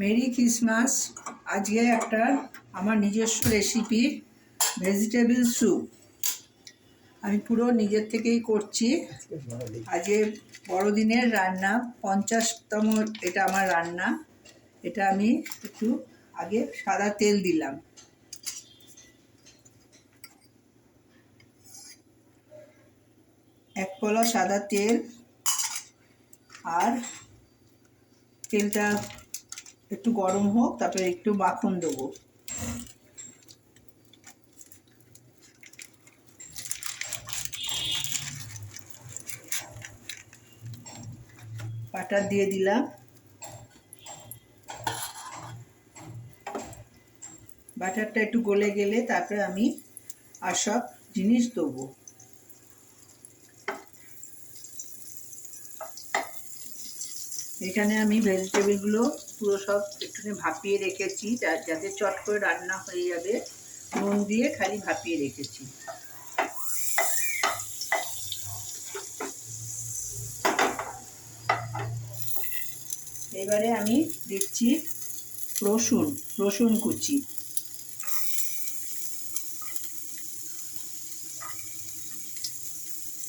Merry Christmas. আজকে একটা আমার নিজস্ব রেসিপি ভেজিটেবল স্যুপ আমি পুরো নিজের থেকেই করছি। আজকে বড়দিনের রান্না, পঞ্চাশতম এটা আমার রান্না। এটা আমি একটু আগে সাদা তেল দিলাম। এক পলা সাদা তেল। আর তেলটা একটু গরম হোক, তারপরে একটু মাখন দেবো বাটার দিয়ে দিলাম। বাটারটা একটু গলে গেলে তারপরে আমি আর সব জিনিস দেবো এখানে আমি ভেজিটেবলগুলো পুরো সব একটুখানি ভাপিয়ে রেখেছি যাতে চট করে রান্না হয়ে যাবে। নুন দিয়ে খালি ভাপিয়ে রেখেছি। এবারে আমি দিচ্ছি রসুন রসুন কুচি।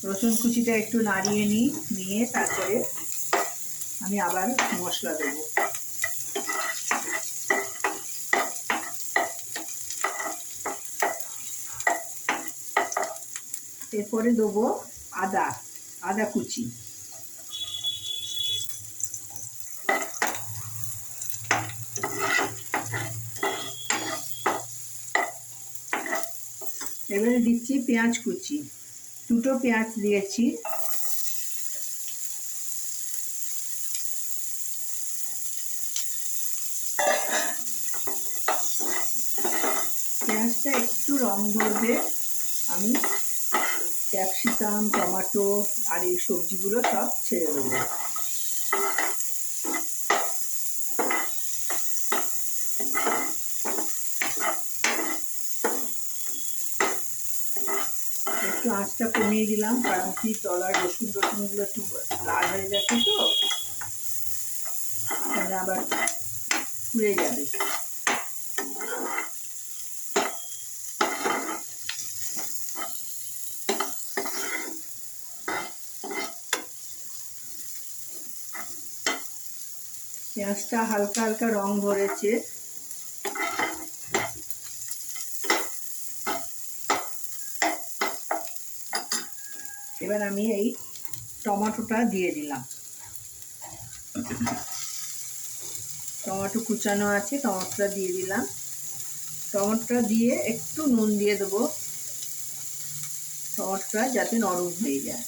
রসুন কুচিটা একটু নাড়িয়ে নিই নিয়ে তারপরে আমি আবার মশলা দেবো। এরপরে দেবো আদা আদা কুচি। এবারে দিচ্ছি পেঁয়াজ কুচি। দুটো পেঁয়াজ দিয়েছি। পেঁয়াজটা একটু রং ধরবে। আমি ক্যাপসিকাম, টমেটো আর এই সবজিগুলো সব ছেড়ে দেবো। একটু আঁচটা কমিয়ে দিলাম, কারণ কি তলার রসুন রসুনগুলো একটু লাল হয়ে যাচ্ছে তো আবার পুড়ে যাবে। পেঁয়াজটা হালকা হালকা রং ধরেছে। এবার আমি এই টমেটোটা দিয়ে দিলাম। টমেটো কুচানো আছে, টমেটোটা দিয়ে দিলাম। টমেটোটা দিয়ে একটু নুন দিয়ে দেবো। টমেটোটা যাতে নরম হয়ে যায়।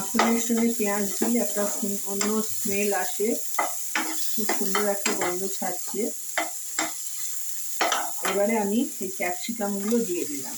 মাখনের সঙ্গে পেঁয়াজ দিলে একটা অন্য স্মেল আসে। খুব সুন্দর একটা গন্ধ ছাড়ছে। এবারে আমি এই ক্যাপসিকামগুলো দিয়ে দিলাম।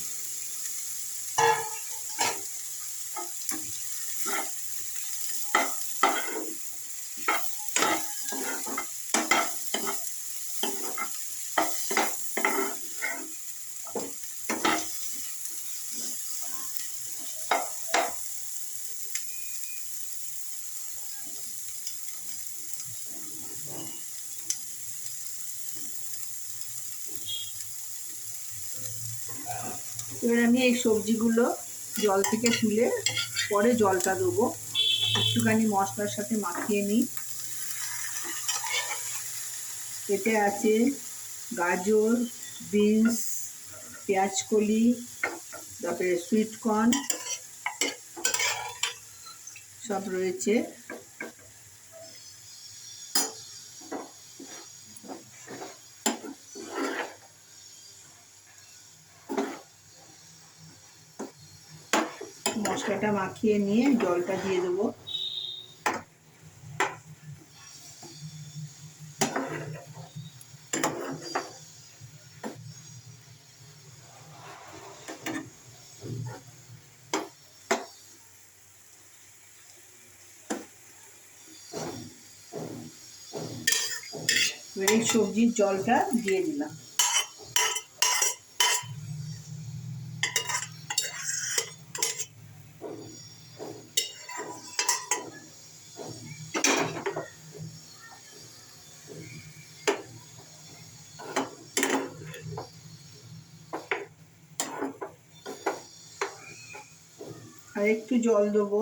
এবার আমি এই সবজিগুলো জল থেকে তুলে পরে জলটা দেবো। একটুখানি মশলার সাথে মাখিয়ে নিই। এতে আছে গাজর, বিনস, পেঁয়াজকলি, তারপরে সুইটকর্ন, সব রয়েছে। মশলাটা মাখিয়ে নিয়ে জলটা দিয়ে দেবো। সবজির জলটা দিয়ে দিলাম। আর একটু জল দেবো।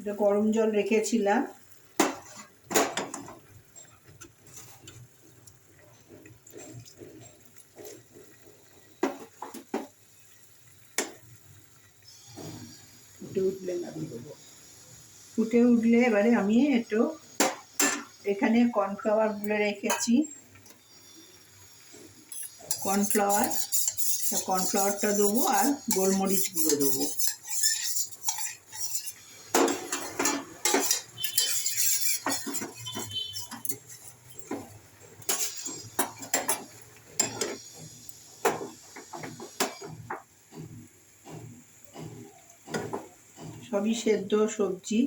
এটা গরম জল রেখেছিলাম। ফুটে উঠলে নামিয়ে দেবো। ফুটে উঠলে এবারে আমি একটু এখানে কর্নফ্লাওয়ার গুলে রেখেছি। কর্নফ্লাওয়ার কর্নফ্লাওয়ারটা দেবো আর গোলমরিচ গুঁড়ো দেবো। সবই সেদ্ধ সবজি।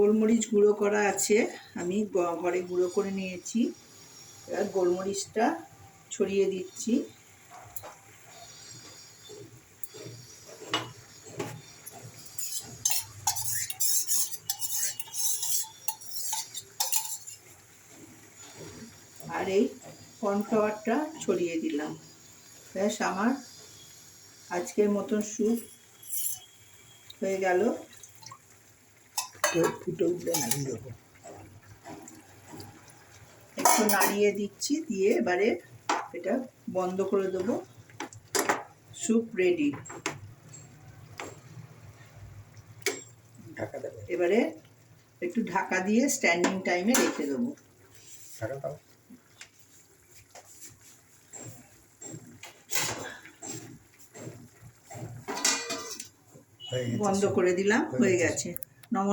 গোলমরিচ গুঁড়ো করা আছে। আমি ঘরে গুঁড়ো করে নিয়েছি। এবার গোলমরিচটা ছড়িয়ে দিচ্ছি। আর এই কর্নফ্লাওয়ারটা ছড়িয়ে দিলাম। ব্যাস, আমার আজকের মতন স্যুপ হয়ে গেল। ফুটে- উঠলে নামিয়ে দেবো একটু নাড়িয়ে দিচ্ছি, দিয়ে এবারে এটা বন্ধ করে দেবো। স্যুপ রেডি এবারে একটু ঢাকা দিয়ে স্ট্যান্ডিং টাইমে রেখে দেবো। বন্ধ করে দিলাম, হয়ে। গেছে।